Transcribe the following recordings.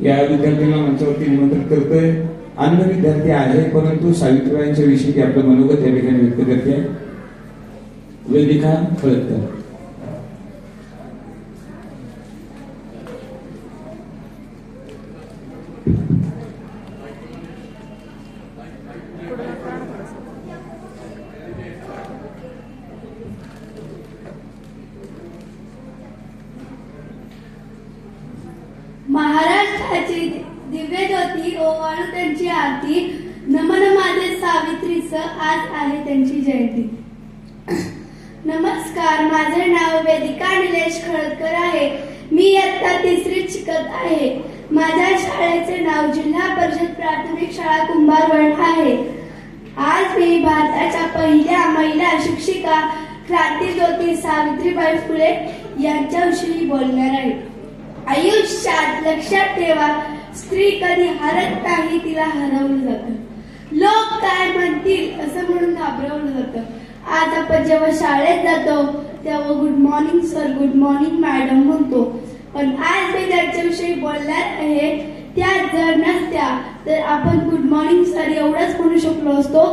या विद्यार्थ्यांना मंचावरती निमंत्रित करतोय. अन्य विद्यार्थी आहे परंतु सावित्रीबाईंच्या विषयी आपलं मनोगत या ठिकाणी व्यक्त करते. वेदिका खळदकर महाराष्ट्राची दिव्य ज्योती ओवाळू त्यांची आरती नमन माझे सावित्रीच आज आहे त्यांची जयंती. नमस्कार माझे नाव वेदिका निलेश खळकर आहे. मी इयत्ता तिसरीत शिकत आहे. माझ्या शाळेचे नाव जिल्हा परिषद प्राथमिक शाळा कुंभारवण आहे. आज मी भारताच्या पहिल्या महिला शिक्षिका क्रांती ज्योती सावित्रीबाई फुले यांच्याविषयी बोलणार आहे. लक्षात ठेवा स्त्री कधी हरत नाही तिला हरवलं जातं लोक काय म्हणतील असं म्हणून घाबरवलं जातं आज आपण जेव्हा शाळेत जातो तेव्हा good morning sir good morning madam म्हणतो. पण आज मी त्यांच्याविषयी बोलणार आहे त्या जर नसत्या तर आपण गुड मॉर्निंग सर एवढंच म्हणू शकलो असतो.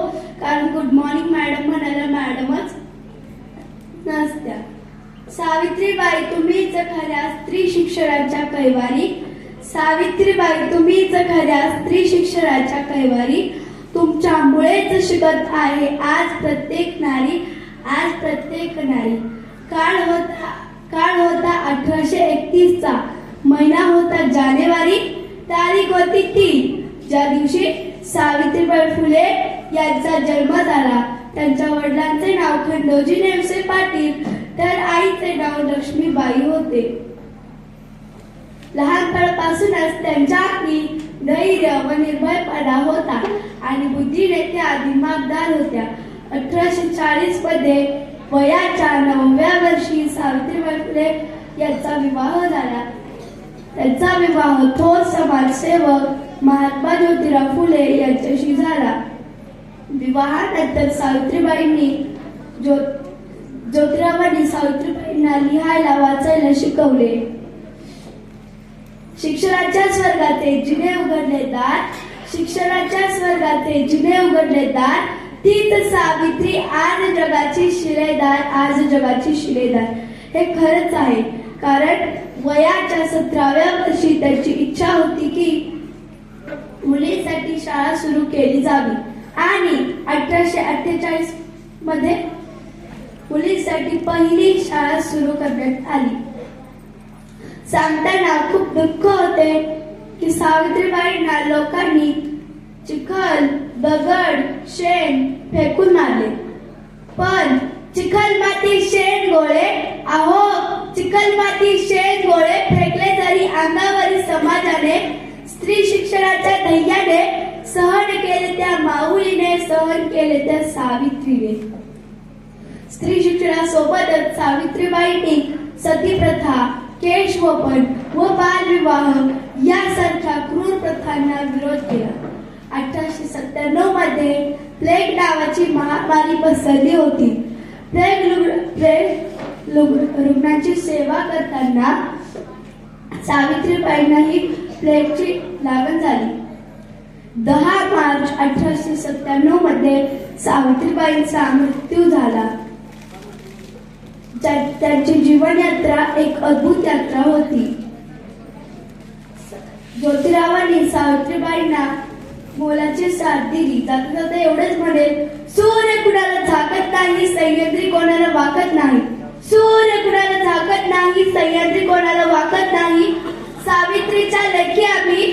कारण गुड मॉर्निंग मॅडम म्हणायला मॅडमच सावित्रीबाई तुम्हीच खऱ्या स्त्री शिक्षणाच्या कैवारी. सावित्रीबाई तुम्हीच खऱ्या स्त्री शिक्षणाच्या कैवारी. तुमच्यामुळेच शिकत आहे आज प्रत्येक नारी आज प्रत्येक नारी. काळ होता काळ होता अठराशे एकतीस चा महिना होता जानेवारी तारीख होती तीन. ज्या दिवशी सावित्रीबाई फुले यांचा जन्म झाला त्यांच्या वडिलांचे नाव खंडोजी नेवसे पाटील तर आईचे नाव लक्ष्मीबाई होते. लहानपणापासूनच त्यांच्या अंगी धैर्य व निर्भयपणा होता आणि बुद्धीने त्या दिमागदार होत्या. अठराशे चाळीसमध्ये वयाच्या नवव्या वर्षी सावित्रीबाई फुले यांचा विवाह झाला. त्यांचा विवाह थोर समाजसेवक महात्मा ज्योतिराव फुले यांच्याशी झाला. विवाहानंतर सावित्रीबाईंनी ज्योत ज्योतिरावांनी सावित्रीबाईंना लिहायला वाचायला शिकवले. शिक्षणाच्या स्वर्गाचे जिने उघडले दार. शिक्षणाच्या स्वर्गाचे जिने उघडले दार. तीच सावित्री आज जगाची शिलेदार आज जगाची शिलेदार. हे खरंच आहे कारण वयाच्या सतराव्या वर्षी त्याची इच्छा होती की मुलीसाठी शाळा सुरू केली जावी. आणि अठराशे अठ्ठेचाळीसमध्ये मुलींसाठी पहिली शाळा सुरू करण्यात आली. सांगताना खूप दुःख होते की सावित्रीबाईंना लोकांनी चिखल दगड शेण फेकून मारले. पण चिखल माती शेण गोळे? अहो चिखल माती शेण गोळे फेकले तरी अंगावरील समाजाने स्त्री शिक्षणाच्या ध्येयाने सहन केले त्या माऊलीने सहन केले त्या सावित्रीने. स्त्री शिक्षणासोबतच सावित्रीबाईंनी सती प्रथा केशवपन व बालविवाह यासारख्या क्रूर प्रथांना विरोध केला. अठराशे सत्त्याण्णवमध्ये प्लेग नावाची महामारी पसरली होती. प्लेग प्लेग रुग्ण- रुग्णांची सेवा करताना सावित्रीबाईंनाही प्लेगची लागण झाली. दहा मार्च अठराशे सत्त्याण्णवमध्ये सावित्रीबाईंचा मृत्यू झाला. त्यांची जीवनयात्रा एक अद्भुत यात्रा होती. ज्योतिरावांनी सावित्रीबाईंना मोलाची साथ दिली. जाता जाता एवढेच म्हणे सूर्य कुणाला झाकत नाही सह्याद्री कोणाला वाकत नाही. सूर्य कुणाला झाकत नाही सह्याद्री कोणाला वाकत नाही. सावित्रीच्या लेखी आम्ही